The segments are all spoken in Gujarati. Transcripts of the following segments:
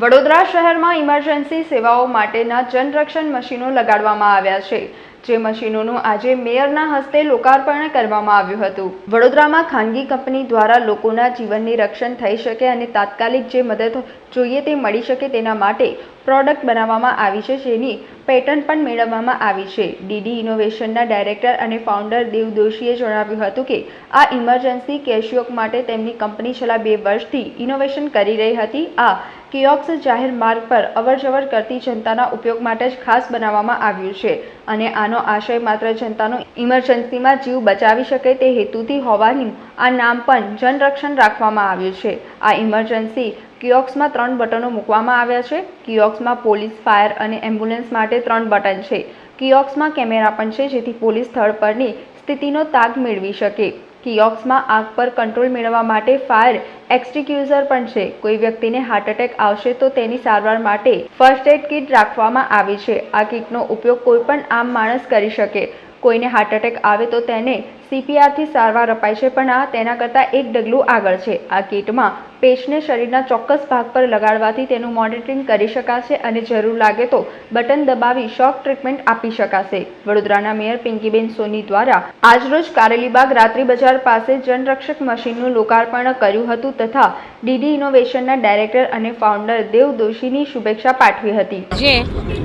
વડોદરા શહેરમાં ઇમરજન્સી સેવાઓ માટેના જનરક્ષણ મશીનો લગાડવામાં આવ્યા છે. જે મશીનોનું આજે મેયરના હસ્તે લોકાર્પણ કરવામાં આવ્યું હતું. વડોદરામાં ખાનગી કંપની દ્વારા લોકોના જીવનની રક્ષણ થઈ શકે અને તાત્કાલિક જે મદદ જોઈએ તે મળી શકે તેના માટે પ્રોડક્ટ બનાવવામાં આવી છે જેની પેટર્ન પણ મેળવવામાં આવી છે. ડીડી ઇનોવેશનના ડાયરેક્ટર અને ફાઉન્ડર દેવ દોશીએ જણાવ્યું હતું કે, આ ઇમરજન્સી કેશિયોક માટે તેમની કંપની છેલ્લા બે વર્ષથી ઇનોવેશન કરી રહી હતી. આ કિયોક્સ જાહેર માર્ગ પર અવરજવર કરતી જનતાના ઉપયોગ માટે જ ખાસ બનાવવામાં આવ્યું છે અને આનો આશય માત્ર જનતાનો ઇમરજન્સીમાં જીવ બચાવી શકે તે હેતુથી હોવાનું આ નામ પણ જનરક્ષણ રાખવામાં આવ્યું છે. આ ઇમરજન્સી કિયોક્સમાં ત્રણ બટનો મૂકવામાં આવ્યા છે. કિયોક્સમાં પોલીસ, ફાયર અને એમ્બ્યુલન્સ માટે ત્રણ બટન છે. કિયોક્સમાં કેમેરા પણ છે જેથી પોલીસ સ્થળ પરની સ્થિતિનો તાગ મેળવી શકે. કિયોક્સમાં આગ પર કંટ્રોલ મેળવવા માટે ફાયર એક્સ્ટિક્યુઝર પણ છે. કોઈ વ્યક્તિને હાર્ટ એટેક આવશે તો તેની સારવાર માટે ફર્સ્ટ એડ કિટ રાખવામાં આવી છે. આ કિટનો ઉપયોગ કોઈ પણ આમ માણસ કરી શકે. કોઈને હાર્ટ એટેક આવે તો તેને સીપીઆરથી સારવાર અપાય છે, પણ આ તેના કરતાં એક ડગલું આગળ છે. આ કિટમાં પેશને શરીરના ચોક્કસ ભાગ પર લગાડવાથી તેનું મોનિટરિંગ કરી શકાશે અને જરૂર લાગે તો બટન દબાવી શોક ટ્રીટમેન્ટ આપી શકાશે. વડોદરાના મેયર પિંકીબેન સોની દ્વારા આજરોજ કારેલીબાગ રાત્રિ બજાર પાસે જનરક્ષક મશીનનું લોકાર્પણ કર્યું હતું તથા ડીડી ઇનોવેશનના ડાયરેક્ટર અને ફાઉન્ડર દેવ દોશીની શુભેચ્છા પાઠવી હતી. જે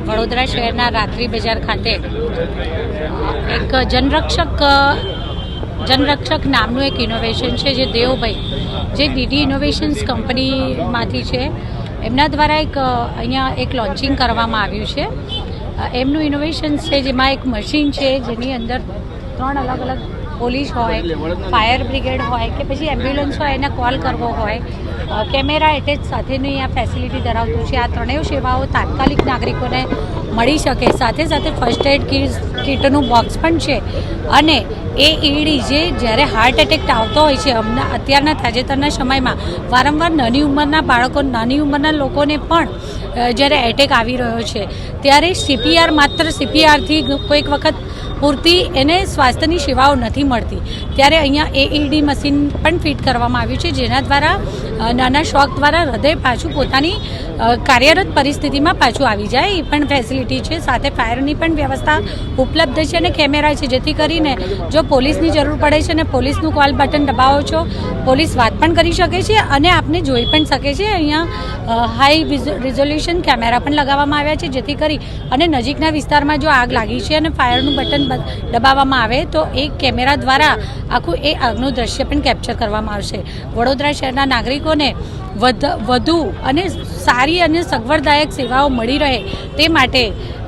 વડોદરા શહેરના રાત્રિ બજાર ખાતે એક જનરક્ષક જનરક્ષક નામનું એક ઇનોવેશન છે જે દેવભાઈ, જે ડીડી ઇનોવેશન્સ કંપનીમાંથી છે. એમના દ્વારા એક અહીંયા એક લોન્ચિંગ કરવામાં આવ્યું છે. એમનું ઇનોવેશન છે જેમાં એક મશીન છે જેની અંદર ત્રણ અલગ અલગ પોલીસ હોય ફાયર બ્રિગેડ હોય કે પછી એમ્બ્યુલન્સ હોય એને કોલ કરવો હોય. કેમેરા એટેચ સાથેની આ ફેસિલિટી ધરાવતું છે. આ ત્રણેય સેવાઓ તાત્કાલિક નાગરિકોને મળી શકે. સાથે સાથે ફર્સ્ટ એડ કીટ કીટનું બોક્સ પણ છે. અને એ ઈડી જે જ્યારે હાર્ટ એટેક આવતો હોય છે હમણાં અત્યારના તાજેતરના સમયમાં વારંવાર નાની ઉંમરના બાળકો નાની ઉંમરના લોકોને પણ જ્યારે એટેક આવી રહ્યો છે ત્યારે સીપીઆર માત્ર સીપીઆરથી કોઈક વખત પૂરતી એને સ્વાસ્થ્યની સેવાઓ નથી મળતી. ત્યારે અહીંયા એઈડી મશીન પણ ફિટ કરવામાં આવ્યું છે, જેના દ્વારા નાના શોખ દ્વારા હૃદય પાછું પોતાની કાર્યરત પરિસ્થિતિમાં પાછું આવી જાય. એ પણ ફેસિલિટી છે, સાથે ફાયરની પણ વ્યવસ્થા ઉપલબ્ધ છે અને કેમેરા છે, જેથી કરીને જો પોલીસની જરૂર પડે છે અને પોલીસનું કોલ બટન દબાવો છો, પોલીસ વાત પણ કરી શકે છે અને આપને જોઈ પણ શકે છે. અહીંયા હાઈ રિઝોલ્યુશન કેમેરા પણ લગાવવામાં આવ્યા છે, જેથી કરી અને નજીકના વિસ્તારમાં જો આગ લાગી છે અને ફાયરનું બટન દબાવવામાં આવે તો એ કેમેરા દ્વારા આખું એ આગનું દ્રશ્ય પણ કેપ્ચર કરવામાં આવશે. વડોદરા શહેરના નાગરિકોને વધ અને સારી અને સગવડદાયક સેવાઓ મળી રહે તે માટે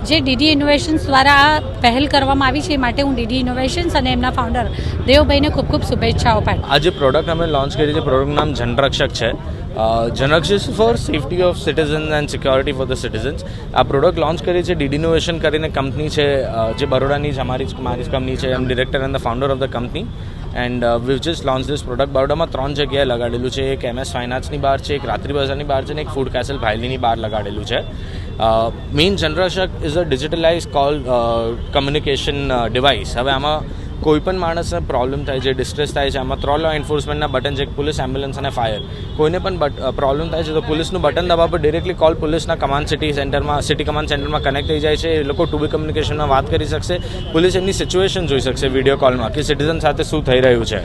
જે ડીડી ઇનોવેશન્સ દ્વારા પહેલ કરવામાં આવી છે એ માટે હું ડીડી ઇનોવેશન્સ અને એમના ફાઉન્ડર દેવભાઈને ખૂબ ખૂબ શુભેચ્છાઓ પાઠ આ જે પ્રોડક્ટ અમે લોન્ચ કરી છે, પ્રોડક્ટનું નામ જનરક્ષક છે. Janrakshak for safety of citizens and security for the citizens આ પ્રોડક્ટ લોન્ચ કરી છે ડીડી ઇનોવેશન કરીને કંપની છે જે બરોડાની જ અમારી મારી કંપની છે. M director and the founder of the company and we just launch this product બરોડામાં ત્રણ જગ્યાએ લગાડેલું છે. એક એમએસ ફાઇનાન્સની બહાર છે, એક રાત્રિ બજારની બહાર છે અને એક ફૂડ કેસલ ભાયલીની બહાર લગાડેલું છે. Main Janrakshak is a digitalise call communication device હવે આમાં કોઈ પણ માણસને પ્રોબ્લેમ થાય છે ડિસ્ટ્રેસ થાય છે, આમાં ત્રણ લો એન્ફોર્સમેન્ટના બટન છે પોલીસ એમ્બ્યુલન્સ અને ફાયર કોઈને પણ પ્રોબ્લેમ થાય છે તો પોલીસનું બટન દબાવ પર ડિરેક્ટલી કોલ પોલીસના કમાન્ડ સિટી સેન્ટરમાં સિટી કમાન્ડ સેન્ટરમાં કનેક્ટ થઈ જાય છે. એ લોકો ટુ બી કમ્યુનિકેશનમાં વાત કરી શકશે. પોલીસ એમની સિચ્યુએશન જોઈ શકશે વીડિયો કોલમાં કે સિટીઝન સાથે શું થઈ રહ્યું છે.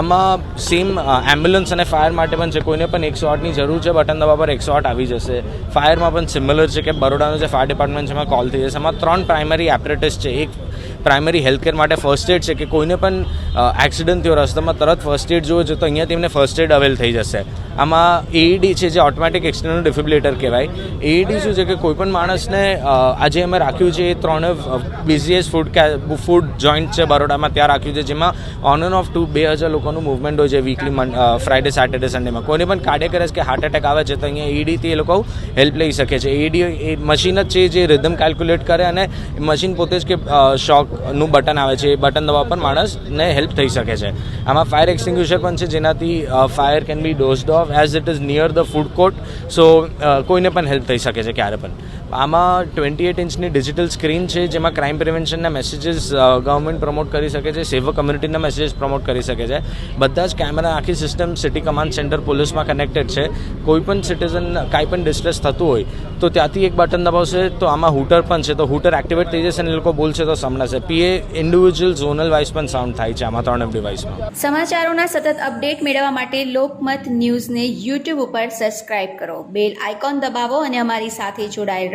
આમાં સેમ એમ્બ્યુલન્સ અને ફાયર માટે પણ છે, કોઈને પણ એકસો આઠની જરૂર છે બટન દબાવ પર એકસો આઠ આવી જશે. ફાયરમાં પણ સિમિલર છે કે બરોડાનું જે ફાયર ડિપાર્ટમેન્ટ છે, એમાં કોલ થઈ જશે. આમાં ત્રણ પ્રાઇમરી એપરેટિસ છે. એક પ્રાઇમરી હેલ્થકેર માટે ફર્સ્ટ એડ છે કે કોઈને પણ એક્સિડન્ટ થયો, રસ્તામાં તરત ફર્સ્ટ એડ જોવે છે તો અહીંયા તેમને ફર્સ્ટ એડ અવેલ થઈ જશે. આમાં એઈડી છે જે ઓટોમેટિક એક્સટર્નલ ડિફિબ્રિલેટર કહેવાય. એઈડી શું છે કે કોઈપણ માણસને આજે અમે રાખ્યું છે એ ત્રણે બિઝીએસ્ટ ફૂડ ફૂડ જોઈન્ટ છે બરોડામાં ત્યાં રાખ્યું છે, જેમાં ઓન એન્ડ ઓફ ટુ બે હજાર લોકોનું મુવમેન્ટ હોય છે વીકલી ફ્રાઇડે સેટરડે સન્ડેમાં કોઈને પણ કાર્ડિયક અરેસ્ટ કે હાર્ટ એટેક આવે છે તો અહીંયા એઈડીથી એ લોકો હેલ્પ લઈ શકે છે. ઈડી એ મશીન જ છે જે રિધમ કેલ્ક્યુલેટ કરે અને મશીન પોતે જ કે શોકનું બટન આવે છે. એ બટન દબાવ પર માણસને હેલ્પ થઈ શકે છે. આમાં ફાયર એક્સટિંગ્યુશર પણ છે, જેનાથી fire can be doused off as it is near the food court so કોઈને પણ હેલ્પ થઈ શકે છે ક્યારે પણ. આમાં ટ્વેન્ટી એટ ઇંચની ડિજિટલ સ્ક્રીન છે, જેમાં ક્રાઇમ પ્રિવેન્શનના મેસેજીસ ગવર્મેન્ટ પ્રમોટ કરી શકે છે, સેવ કમ્યુનિટીના મેસેજીસ પ્રમોટ કરી શકે છે. બધા જ કેમેરા આખી સિસ્ટમ સિટી કમાન્ડ સેન્ટર પોલીસમાં કનેક્ટેડ છે. કોઈપણ સિટીઝન કાંઈ પણ ડિસ્ટ્રેસ થતું હોય, તો ત્યાંથી એક બટન દબાવશે, તો આમાં હૂટર પણ છે. તો હૂટર એક્ટિવેટ થઈ જશે અને એ લોકો બોલશે તો સંભળાશે પીએ ઇન્ડિવિજ્યુઅલ ઝોનલ વાઇઝ પણ સાઉન્ડ થાય છે આમાં ત્રણ ડિવાઇસમાં સમાચારોના સતત અપડેટ મેળવવા માટે લોકમત ન્યૂઝને યુટ્યુબ ઉપર સબસ્ક્રાઇબ કરો. બેલ આઇકોન દબાવો અને અમારી સાથે જોડાયેલ